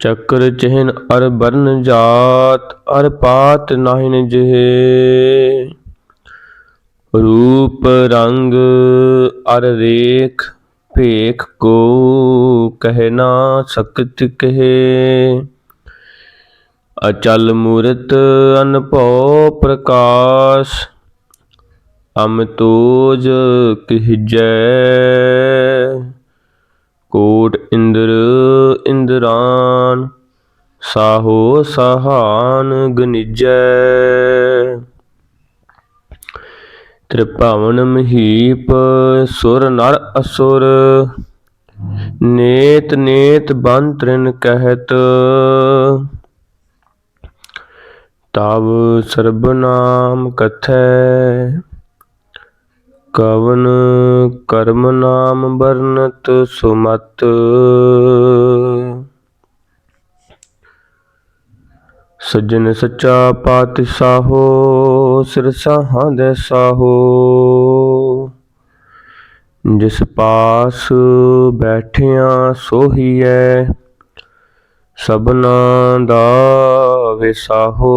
ਚੱਕਰ ਚਿਹਨ ਅਰ ਬਰਨ ਜਾਤ, ਅਰ ਪਾਤ ਨਾਹਿਨ ਜਿਹੇ। ਰੂਪ ਰੰਗ ਅਰ ਰੇਖ, ਭੇਖ ਕੋ ਕਹਿ ਨਾ ਸਕਤ ਕਹੇ। ਅਚਲ ਮੂਰਤ ਅਨਭਉ ਪ੍ਰਕਾਸ਼ ਅਮਤੋਜ ਕਹਿਜੈ। ਕੋਟ ਇੰਦਰ, ਇੰਦਰਾਨ ਸਾਹੋ ਸਹਾਨ ਗਨਿਜੈ। ਤ੍ਰਿਭਵਨ ਮਹੀਪ ਸੁਰ ਨਰ ਅਸੁਰ, ਨੇਤ ਨੇਤ ਬੰਤਰਿਨ ਕਹਿਤ। ਤਵ ਸਰਬ ਨਾਮ ਕਥੈ, ਕਵਨ ਕਰਮ ਨਾਮ ਵਰਨਤ ਸੁਮਤ। ਸੱਜਣ ਸੱਚਾ ਪਾਤਸ਼ਾਹੋ, ਸਿਰ ਸਾਹਾਂ ਦੇ ਸਾਹੋ। ਜਿਸ ਪਾਸ ਬੈਠਿਆਂ ਸੋਹੀਐ ਸਭਨਾ ਦਾ ਵਿਸਾਹੋ।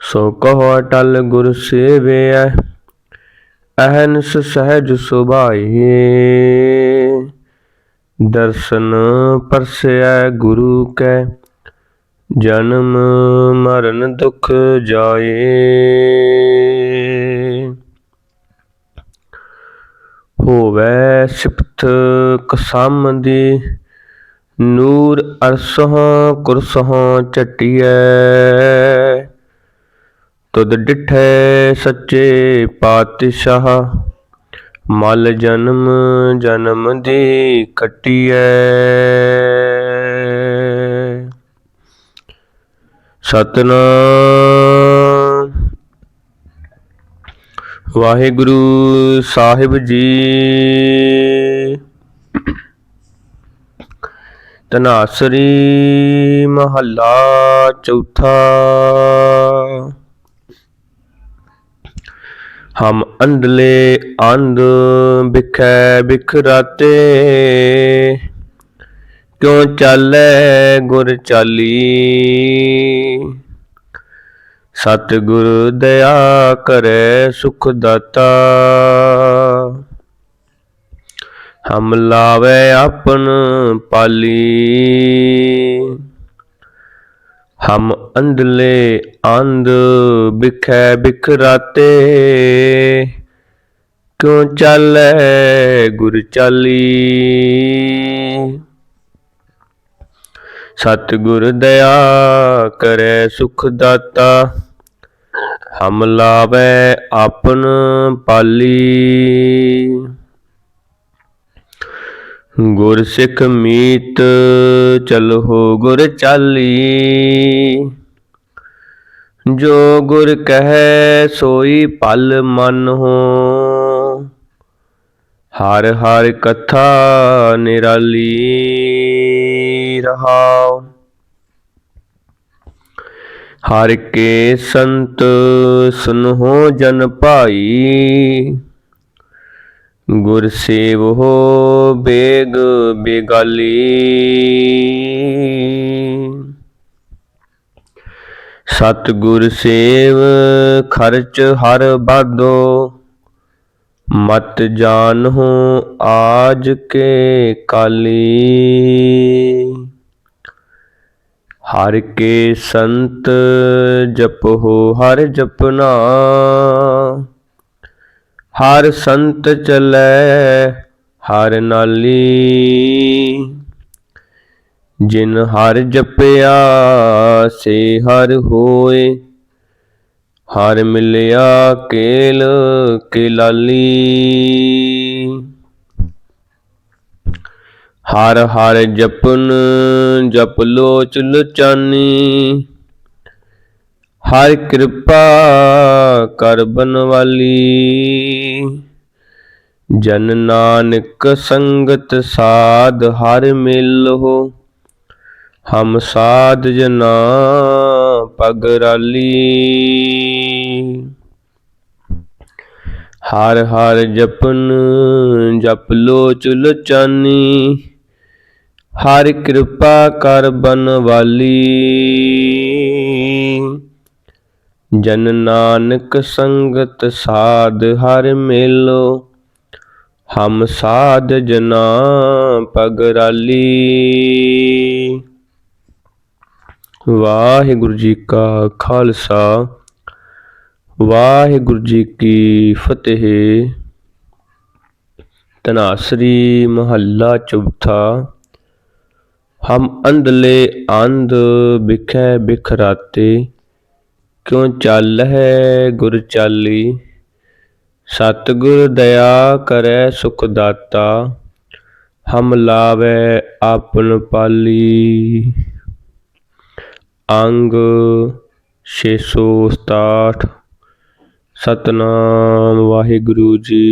ਸੋ ਕਹੋ ਅਟਲ ਗੁਰ ਸੇਵਿਐ ਅਹਨਸ ਸਹਿਜ ਸੁਭਾਈ ਦਰਸ਼ਨ ਪਰਸੈ ਗੁਰੂ ਕੈ, ਜਨਮ ਮਰਨ ਦੁਖ ਜਾਏ। ਹੋਵੈ ਸਿਫਤ ਕਸਮ ਦੀ ਨੂਰ ਅਰਸਹਾਂ ਕੁਰਸਹਾਂ ਚਟਿਐ ਤੁਧ ਡਿਠੈ ਸੱਚੇ ਪਾਤਸ਼ਾਹ ਮਲ ਜਨਮ ਜਨਮ ਦੀ ਕਟਿਐ। ਸਤਨਾਮ। ਵਾਹਿਗੁਰੂ ਸਾਹਿਬ ਜੀ। ਤਨਾਸਰੀ ਮਹੱਲਾ ਚੌਥਾ। ਹਮ ਅੰਧਲੇ ਅੰਧ ਬਿਖੈ ਬਿਖਰਾਤੇ। ਕਿਉ ਚਾਲੈ ਗੁਰ ਚਾਲੀ? ਸਤ ਗੁਰ ਦਇਆ ਕਰੈ ਸੁਖ ਦਾਤਾ। ਹਮ ਲਾਵੇ ਆਪਨ ਪਾਲੀ। ਹਮ ਅੰਧਲੇ ਅੰਧ ਬਿਖੈ ਬਿਖਰਾਤੇ। ਕਿਉ ਚਾਲੈ ਗੁਰ ਚਾਲੀ? ਸਤ ਗੁਰ ਦਇਆ ਕਰੈ ਸੁਖ ਦਾਤਾ। ਹਮ ਲਾਵੇ ਆਪਨ ਪਾਲੀ। ਗੁਰ ਸਿੱਖ ਮੀਤ ਚਲੋ ਗੁਰ ਚਾਲੀ। ਜੋ ਗੁਰ ਕਹੈ ਸੋਈ ਪਲ ਮਨ ਹੋ। ਹਰ ਹਰ ਕਥਾ ਨਿਰਾਲੀ ਰਹਾਉ। ਹਰ ਕੇ ਸੰਤ ਸੁਨੋ ਜਨ ਭਾਈ। ਗੁਰ ਸੇਵੋ ਬੇਗ ਬੇਗਾਲੀ। ਸਤ ਗੁਰ ਸੇਵ ਖਰਚ ਹਰ ਬਾਦੋ, ਮਤ ਜਾਨਹੁ ਆਜ ਕੇ ਕਾਲੀ। ਹਰ ਕੇ ਸੰਤ ਜਪੋ ਹਰ ਜਪਨਾ। ਹਰ ਸੰਤ ਚਲੈ, ਹਰ ਨਾਲੀ। ਜਿਨ ਹਰ ਜਪਿਆ, ਸੇ ਹਰ ਹੋਏ। ਹਰ ਮਿਲਿਆ ਕੇਲ ਕੇ ਲਾਲੀ। ਹਰ ਹਰ ਜਪਨ, ਜਪ ਲੋਚ ਲੁਚਾਨੀ। ਹਰ ਕਿਰਪਾ ਕਰ ਬਨਵਾਲੀ। ਜਨ ਨਾਨਕ ਸੰਗਤ ਸਾਧ ਹਰ ਮਿਲਹੁ। ਹਮ ਸਾਧ ਜਨਾ ਪਗਰਾਲੀ ਹਰ ਹਰ ਜਪਨ ਜਪ ਲੋ ਚੁਲ ਚਾਨੀ। ਹਰ ਕਿਰਪਾ ਕਰ ਬਨਵਾਲੀ। ਜਨ ਨਾਨਕ ਸੰਗਤ ਸਾਧ ਹਰ ਮੇਲੋ, ਹਮ ਸਾਧ ਜਨਾ ਪਗਰਾਲੀ। ਵਾਹਿਗੁਰੂ ਜੀ ਕਾ ਖਾਲਸਾ, ਵਾਹਿਗੁਰੂ ਜੀ ਕੀ ਫਤਿਹ। ਤਨਾਸਰੀ ਮਹੱਲਾ ਚੌਥਾ, ਹਮ ਅੰਧਲੇ ਅੰਧ ਬਿਖੈ ਬਿਖਰਾਤੇ। ਕਿਉ ਚੱਲ ਹੈ ਗੁਰ ਚਾਲੀ? ਸਤਿਗੁਰ ਦਇਆ ਕਰੈ ਸੁਖ ਦਾਤਾ, ਹਮ ਲਾਵੈ ਆਪਨ ਪਾਲੀ। ਅੰਗ 667 ਸਤਨਾਮ ਵਾਹਿਗੁਰੂ ਜੀ।